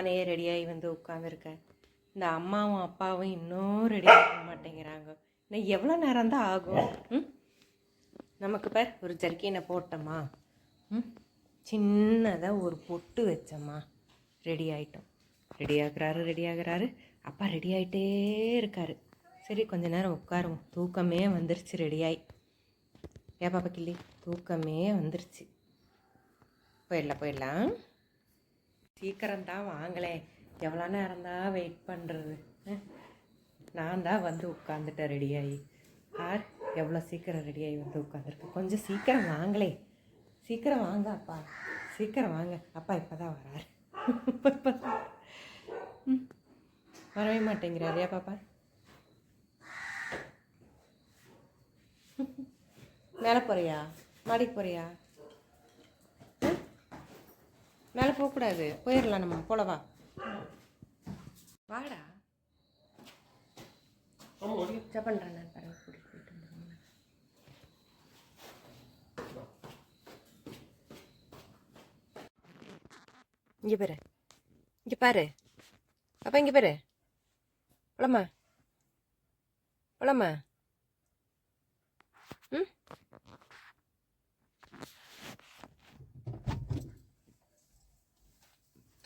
நானே ரெடியாகி வந்து உட்காந்துருக்கேன் இந்த அம்மாவும் அப்பாவும் இன்னும் ரெடி ஆக மாட்டேங்கிறாங்க. இன்னும் எவ்வளோ நேரம் தான் ஆகும்? ம்? நமக்கு பேர் ஒரு ஜர்க்கினை போட்டோமா? ம்? சின்னதாக ஒரு பொட்டு வச்சோம்மா ரெடி ஆகிட்டோம் ரெடி ஆகுறாரு ரெடி ஆகுறாரு. அப்பா ரெடி ஆகிட்டே இருக்காரு. சரி கொஞ்ச நேரம் உட்காருவோம். தூக்கமே வந்துருச்சு ரெடியாகி ஏன் பாப்பா கிள்ளி? தூக்கமே வந்துருச்சு. போயிடலாம் போயிடலாம். சீக்கிரம் தான் வாங்களே. எவ்வளோ நேரம் தான் வெயிட் பண்ணுறது நான் தான் வந்து உட்காந்துட்டேன் ரெடியாகி ஆர் எவ்வளோ சீக்கிரம் ரெடியாகி வந்து உட்காந்துருக்கு கொஞ்சம் சீக்கிரம் வாங்களே. சீக்கிரம் வாங்க அப்பா. சீக்கிரம் வாங்க. அப்பா இப்போ தான் வராரு வரவே மாட்டேங்கிறாரு. பாப்பா? மேலே போறியா? மாடிக்கு போறியா? மேலே போகக்கூடாது. போயிடலாம் நம்ம போலவா வாடா. பண்ணுறேன் நான் பாருங்க போயிட்டு. இங்கே பாரு. இங்கே பாரு. அப்பா இங்கே பாரு. போலாமா? போலாமா? ம்?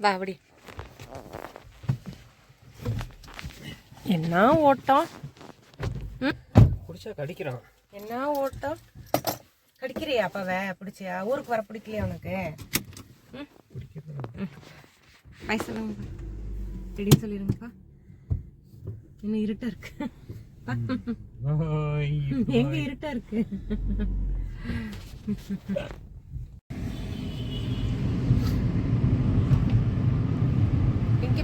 வா அப்படி. என்ன ஓட்டம் ம்? குடிச்சா கடிக்கிறான். என்ன ஓட்டம் கடிக்கிறியா அப்பாவை பிடிச்சியா? ஊருக்கு வர பிடிக்கலையா உனக்கு? ம். பாய் சொல்லுங்க திடீர்னு சொல்லிடுங்கப்பா இன்னும் இருட்டா இருக்கு. எங்க இருட்டா இருக்கு?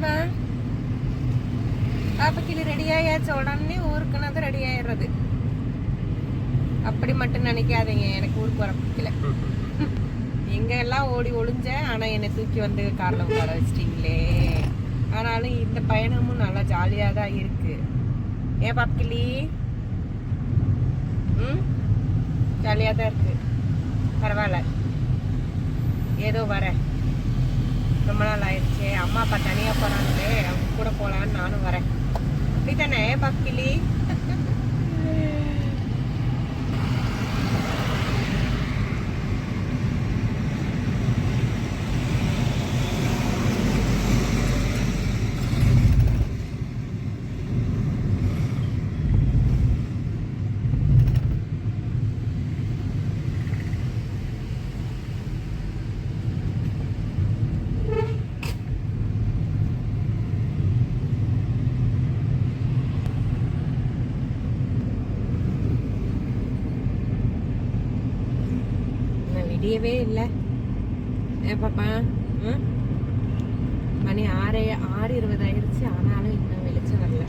இங்கேவா பாப்பா கிளி ரெடி ஆயாச்சு? உடனே ஊருக்குன்னா தான் ரெடி ஆயிடுறது. அப்படி மட்டும் நினைக்காதீங்க எனக்கு ஊருக்கு வர பிடிக்கல. எங்க எல்லாம் ஓடி ஒளிஞ்சேன் ஆனா என்னை தூக்கி வந்து காரில் உட்கார வச்சிட்டீங்களே. ஆனாலும் இந்த பயணமும் நல்லா ஜாலியாக தான் இருக்கு. ஏன் பாப்பிக்கிளி? ம்? ஜாலியாக தான் இருக்கு. பரவாயில்ல. ஏதோ வரேன் அம்மா அப்பா தனியாக போகிறாங்களே அவங்க கூட போகலான்னு நானும் வரேன். அப்படி தானே பாக்கிலி விடியவே இல்லை. ஏ பாப்பா மணி ஆறே ஆறு இருபது ஆயிடுச்சு. ஆனாலும் இன்னும் வெளிச்சம் வரல.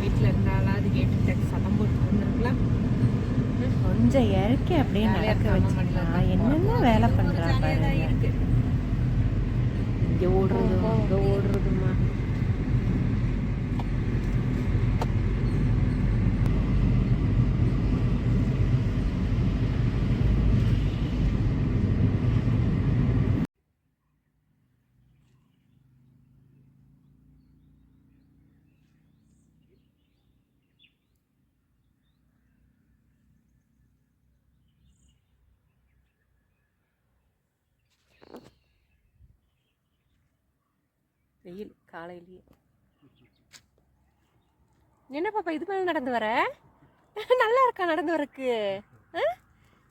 வீட்டில் இருந்தாலாவது கேட்டு சத்தம் போட்டு வந்துருக்கலாம் கொஞ்சம் இறக்கி அப்படியே நடக்க வச்சுக்கலாம். என்னென்ன வேலை பண்ணுறா பாருங்க. இங்கே ஓடுறது இங்கே ஓடுறதுமா வெயில் காலையிலேயே. என்ன பாப்பா இது மேலே நடந்து வர? நல்லா இருக்கா நடந்து வரக்கு?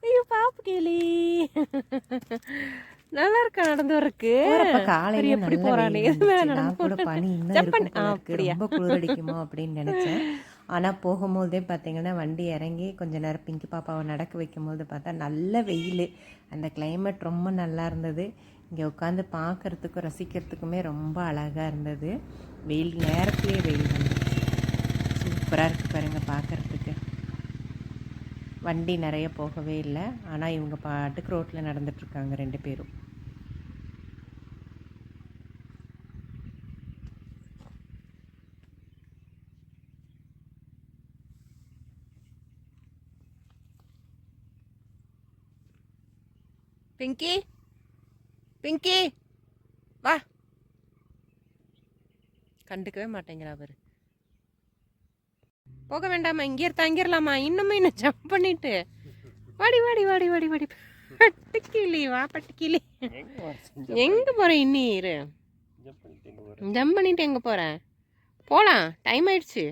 ஐயோ பாப்பு கேலி. நல்லா இருக்கா நடந்து வரக்கு? காலையில எப்படி போறானே? இது மேல நடந்து. பனி. அப்படியா? ரொம்ப குளிரடிக்குமோ அப்படின்னு நினைச்சேன். ஆனா போகும்போதே பார்த்தீங்கன்னா வண்டி இறங்கி கொஞ்ச நேரம் பிங்கி பாப்பாவை நடக்க வைக்கும்போது பார்த்தா நல்ல வெயில். அந்த climate ரொம்ப நல்லா இருந்தது. இங்கே உட்காந்து பார்க்கறதுக்கும் ரசிக்கிறதுக்குமே ரொம்ப அழகாக இருந்தது. வெயில் நேரத்துலேயே வெயில் வந்துச்சு. சூப்பராக இருக்குது பாருங்கள் பார்க்கறதுக்கு. வண்டி நிறைய போகவே இல்லை. ஆனால் இவங்க பாட்டுக்கு ரோட்டில் நடந்துட்டுருக்காங்க ரெண்டு பேரும். பிங்கி பிங்கி வா. கண்டுக்கவே மாட்டேங்கிறா அவர். போக வேண்டாமா இங்கே தங்கிடலாமா இன்னுமே என்ன ஜம்ப் பண்ணிட்டு. வாடி வாடி வாடி வாடி வாடி. பட்டுக்கிளி வா பட்டுக்கிளி. எங்கே போகிறேன் இன்னி இரு. ஜம்ப் பண்ணிட்டு எங்கே போகிறேன் போகலாம் டைம் ஆயிடுச்சு.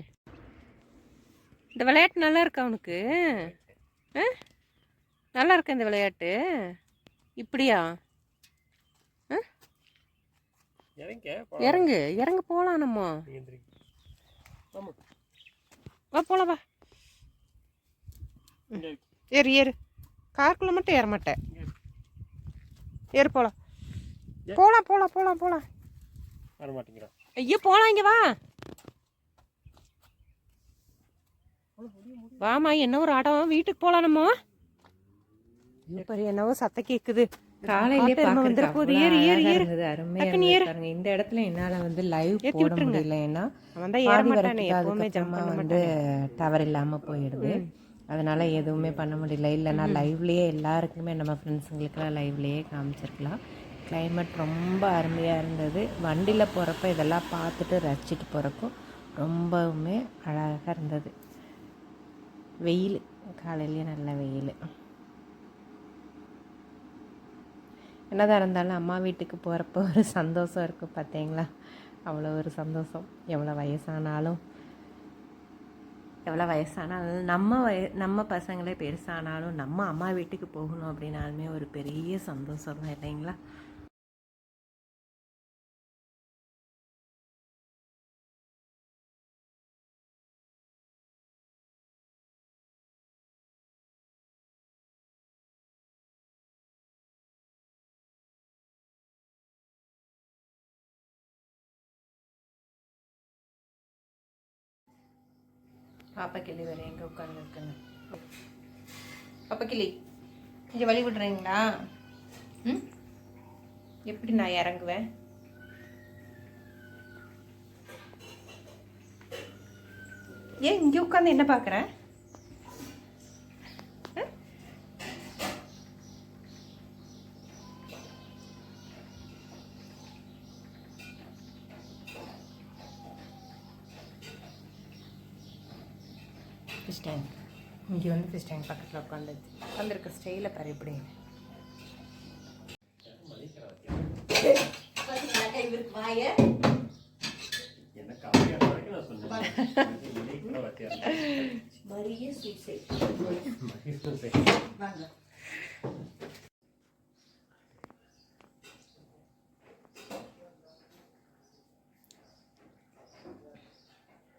இந்த விளையாட்டு நல்லா இருக்கா உனக்கு? ஆ? நல்லா இருக்கு இந்த விளையாட்டு? இப்படியா? இறங்கு இறங்கு போலாம் நம்ம. வா போலாம் வா. ஏறு ஏறு. காருக்குள்ள மட்டும் ஏற மாட்டேன். ஏறு போலாம். போலாம் போலாம் போலாம் போலாம். வர மாட்டேங்கிறான் ஐயோ போலாம் இங்க வா. வாமா என்ன ஒரு ஆடம். வீட்டுக்கு போலாம் நம்ம. என்னவோ சத்தம் கேக்குது. காலையிலே அருமையா. பாருங்க. இந்த இடத்துல என்னால வந்து லைவ் போட. முடியல. ஏன்னா வந்து டவர் இல்லாம போயிடுது. அதனால எதுவுமே பண்ண முடியல. இல்லைன்னா லைவ்லயே எல்லாருக்குமே நம்ம ஃப்ரெண்ட்ஸுங்களுக்கெல்லாம் லைவ்லயே காமிச்சிருக்கலாம். கிளைமேட் ரொம்ப அருமையாக இருந்தது. வண்டியில் போகிறப்ப இதெல்லாம் பார்த்துட்டு ரசிச்சுட்டு போகிறப்போ ரொம்பவுமே அழகாக இருந்தது. வெயில். காலையிலேயே நல்ல வெயில். என்னதான் இருந்தாலும் அம்மா வீட்டுக்கு போகிறப்போ ஒரு சந்தோஷம் இருக்குது பார்த்தீங்களா அவ்வளோ ஒரு சந்தோஷம். எவ்வளோ வயசானாலும் எவ்வளோ வயசானாலும் நம்ம வய நம்ம பசங்களே பெருசானாலும் நம்ம அம்மா வீட்டுக்கு போகணும் அப்படின்னாலுமே ஒரு பெரிய சந்தோஷம் தான் இல்லைங்களா? பாப்பா கிளி வேறு எங்கே உட்காந்துருக்குங்க பாப்பா கிளி கொஞ்சம் வழி விடுறீங்களா? ம்? எப்படி நான் இறங்குவேன்? ஏன் இங்கே உட்காந்து என்ன பார்க்குறேன் இங்கே வந்து ஃபிஷ் டேங்க் பக்கத்தில் உட்காந்துச்சு உட்காந்துருக்க ஸ்டைல பாரு எப்படி.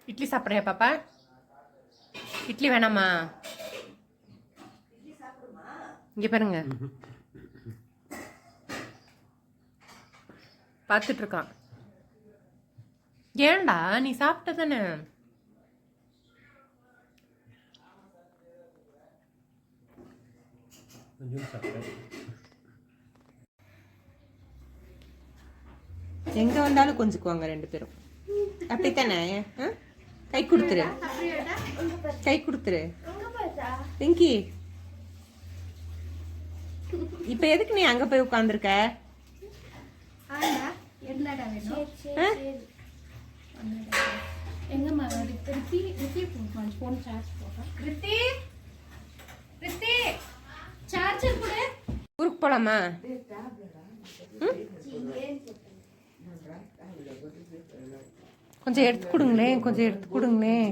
இட்லி சாப்பிட்றியா பாப்பா? இட்லி வேணாமா? இங்கே பாருங்க. பார்த்துட்டு இருக்கான் ஏன்டா நீ சாப்பிட்ட தானே எங்க வந்தாலும் கொஞ்சுக்குவாங்க ரெண்டு பேரும். அப்படித்தானே? கை கொடுத்துரு. கை கொடுத்துரு. பிங்கி இப்ப எதுக்கு நீ அங்க போய் உட்காந்துருக்க என்னடா வேணும்? ஆ? எங்கம்மா ரித்தி ரித்தி ஃபோன் சார்ஜ் போடுறேன் ரித்தி ரித்தி சார்ஜர் கொடு. ஊருக்கு போலாமா? ம்? கொஞ்சம் எடுத்து கொடுங்களேன் கொஞ்சம் எடுத்து கொடுங்களேன்.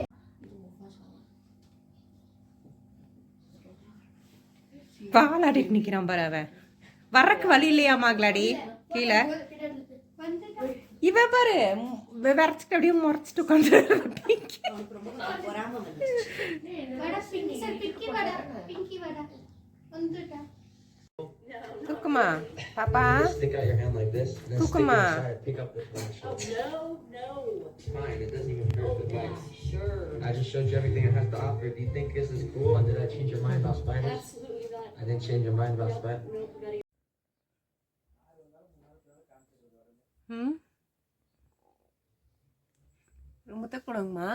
பாலாடிட்டு நிக்கிறான் பாரு அவன் வர்றக்கு வழி இல்லையா மாங்களாடி கீழே இவ பாரு விரைச்சிட்டு அப்படியே முறைச்சிட்டு உட்காந்து வடை பிங்கி சார் பிங்கி வடை பிங்கி வடை வந்துட்டேன் தூக்குமா பாப்பா Stick out your hand like this, and then stick it Kukuma. inside. Pick up this one. No, no. It's fine. It doesn't even hurt the bites. Sure. I just showed you everything it has to offer. Do you think this is cool? And did I change your mind about spiders? Absolutely not. I didn't change your mind about spiders. ம் முத்த கொடுங்கம்மா.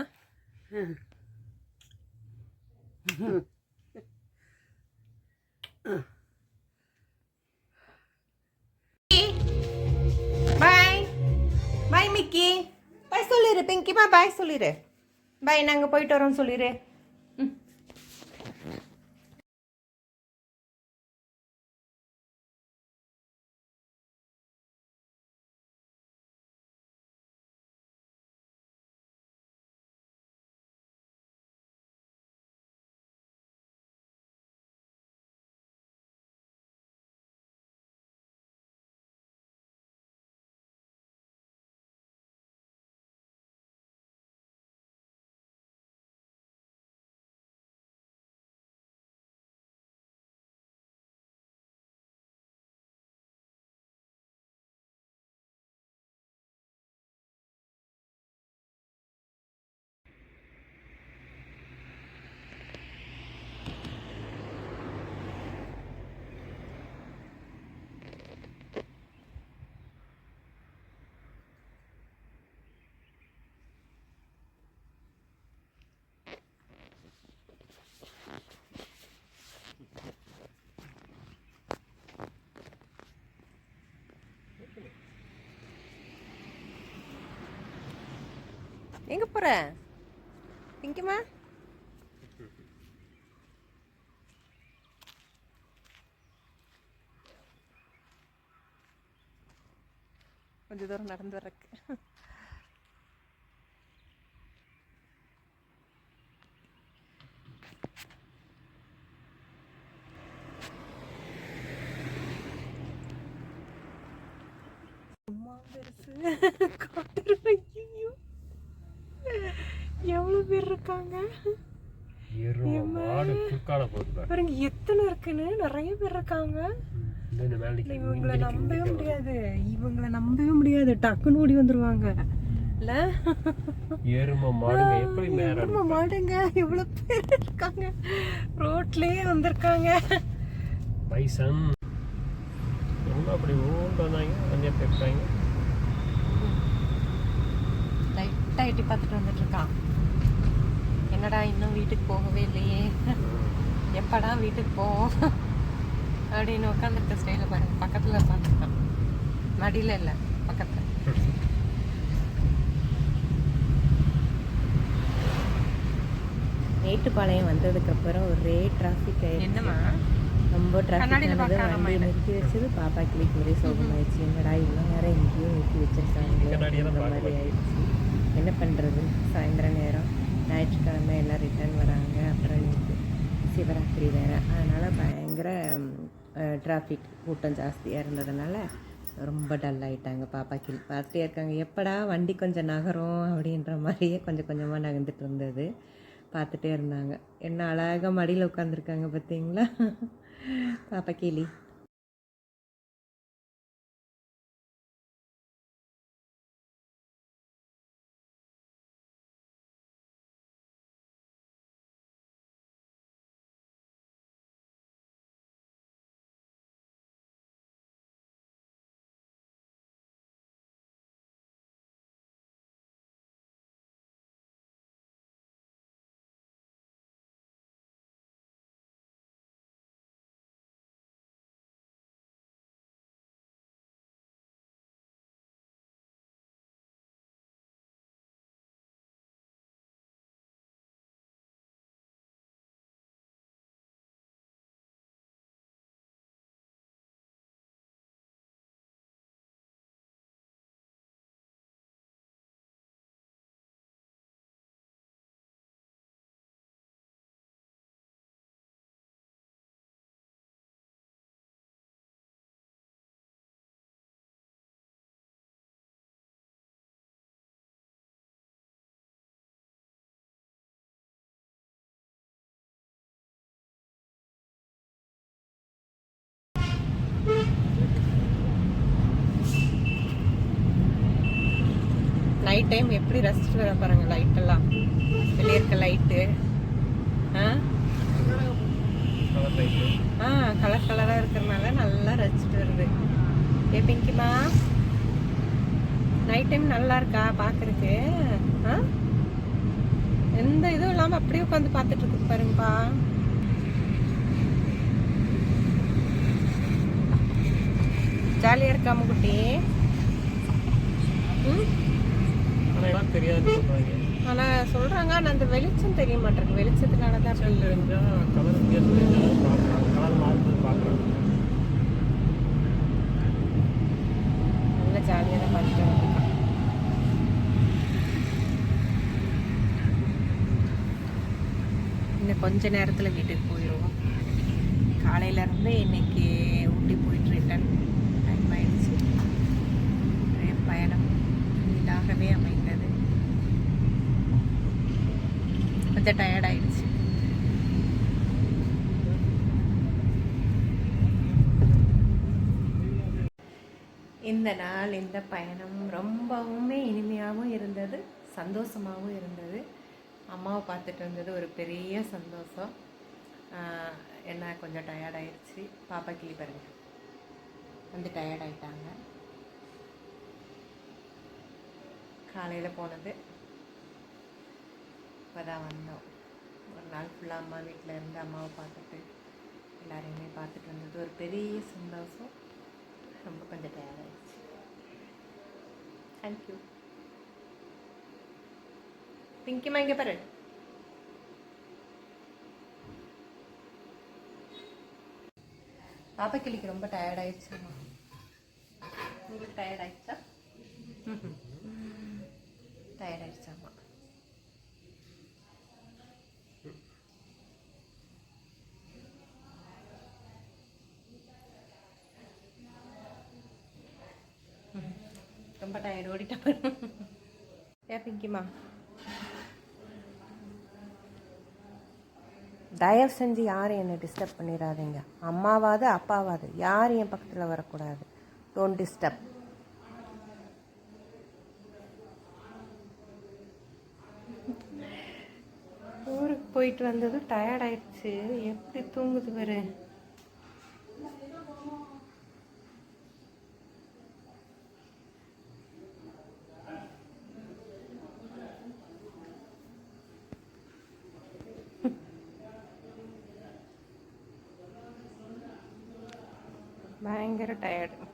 பாய் பாய் Mickey பாய் சொல்லிடு பிங்கிமா பாய் சொல்லிடு பாய் நாங்கள் போயிட்டு வரோம் சொல்லிடு எங்கே போகிற பிங்கம்மா கொஞ்ச தூரம் நடந்து வர்றக்கு பெருசு காட்டுறேன் ஐயோ எவ்வளோ பேர் இருக்காங்க. பாருங்க எத்தனை இருக்குன்னு நிறைய பேர் இருக்காங்க. இவங்கள நம்பவே. முடியாது. இவங்கள நம்பவே முடியாது. டக்குன்னு ஓடி வந்துருவாங்க. இல்ல? எருமை மாடுங்க எப்படி மேல எருமை மாடுங்க எவ்வளவு பேர் இருக்காங்க. ரோட்லயே வந்திருக்காங்க. பைசன். ரொம்ப அப்படி ஊண்டு வந்தாங்க? அஞ்சு பேர் இருக்காங்க. லைட்டா எட்டி பார்த்துட்டு வந்துட்டு இருக்கான். என்னடா இன்னும் வீட்டுக்கு போகவே இல்லையே? எப்படா வீட்டுக்கு போவோம்? அப்படின்னு உட்காந்துருக்க ஸ்டைல பாருங்க. பக்கத்துல உட்காந்துருக்கான் மடியில இல்ல பக்கத்துல. மேட்டுப்பாளையம் வந்ததுக்கப்புறம் ஒரே டிராஃபிக் ஆயிடுச்சு. என்னம்மா? ரொம்ப டிராஃபிக் ஆனது. நிறுத்தி வச்சது. பாப்பா கிளிக்கு ஒரே சோகமாயிடுச்சு. என்னடா இவ்வளோ நேரம் எங்கேயோ நிறுத்தி வச்சிருக்காங்க மாதிரி ஆயிடுச்சு. என்ன பண்ணுறது சாயந்தர நேரம். ஞாயிற்றுக்கிழமை எல்லாம் ரிட்டர்ன் வராங்க. அப்புறம் சிவராத்திரி வேறு. அதனால் பயங்கர டிராஃபிக் கூட்டம் ஜாஸ்தியாக இருந்ததுனால ரொம்ப டல் ஆகிட்டாங்க பாப்பா கீழ் பார்த்துட்டே இருக்காங்க. எப்படா வண்டி கொஞ்சம் நகரும்? அப்படின்ற மாதிரியே கொஞ்சம் கொஞ்சமாக நகர்ந்துட்டு இருந்தது. பார்த்துட்டே இருந்தாங்க. என்ன அழகாக மடியில் உட்காந்துருக்காங்க பார்த்தீங்களா பாப்பா கிளி நைட் டைம் எப்படி ரசிச்சுட்டு வர பாருங்க லைட்டெல்லாம் வெளியே இருக்க லைட்டு ஆ? கலர் ஆ கலர் கலராக இருக்கிறனால நல்லா ரசிச்சுட்டு வருது. ஏ பிங்கிமா நைட் டைம் நல்லா இருக்கா பார்க்கறதுக்கு ஆ? எந்த இதுவும் இல்லாமல் அப்படியே உட்காந்து பார்த்துட்டு இருக்குது பாருங்கப்பா. ஜாலியாக இருக்காம குட்டி ம்? எல்லாம் தெரியாதுன்னு சொல்கிறாங்க ஆனால் சொல்கிறாங்க ஆனால் அந்த வெளிச்சம் தெரிய மாட்டேங்குது. வெளிச்சத்தினால தான் தெரிஞ்சால் கலர் வித்தியாசம் தெரிஞ்சால் பார்க்கலாம். கலர் மாறும்போது பார்க்கலாம். நல்ல ஜாலியாக தான் பார்த்துட்டு வந்திருக்கான் இன்னும் கொஞ்ச நேரத்தில் வீட்டுக்கு போயிடுவோம். காலையிலேருந்து இன்னைக்கு ஊட்டி போயிட்டு ரிட்டன் டைம் ஆயிடுச்சு ஒரே பயணம் இதாகவே அமைந்தது கொஞ்சம் டயர்ட் ஆயிடுச்சு இந்த நாள் இந்த பயணம் ரொம்பவுமே இனிமையாகவும் இருந்தது சந்தோஷமாகவும் இருந்தது. அம்மாவை பார்த்துட்டு வந்தது ஒரு பெரிய சந்தோஷம். என்ன கொஞ்சம் டயர்டாயிடுச்சு பாப்பா கிளி பாருங்க. வந்து டயர்டாயிட்டாங்க காலையில் போனது. இப்போ தான் வந்தோம். ஒரு நாள் ஃபுல்லாக அம்மா வீட்டில் இருந்து அம்மாவை பார்த்துட்டு எல்லாரையுமே பார்த்துட்டு வந்தது. ஒரு பெரிய சந்தோஷம். ரொம்ப கொஞ்சம் டயர்ட் ஆயிடுச்சு தேங்க்யூ பிங்கிமா இங்கே பாரு பாப்பா கிளிக்கு ரொம்ப டயர்ட் ஆயிடுச்சாமா உங்களுக்கு டயர்ட் ஆயிடுச்சா? டயர்ட் ஆயிடுச்சாமா ரொம்ப ஏ ஓடிட்டா பிங்கிமா தயவு செஞ்சு யாரும் என்னை டிஸ்டர்ப் பண்ணிடாதீங்க. அம்மாவாது அப்பாவாது. யாரும் என் பக்கத்தில் வரக்கூடாது. டோன்ட் டிஸ்டர்ப் ஊருக்கு போயிட்டு வந்ததும் டயர்ட் ஆயிடுச்சு. எப்படி தூங்குது பாரு. பயங்கர டயர்டு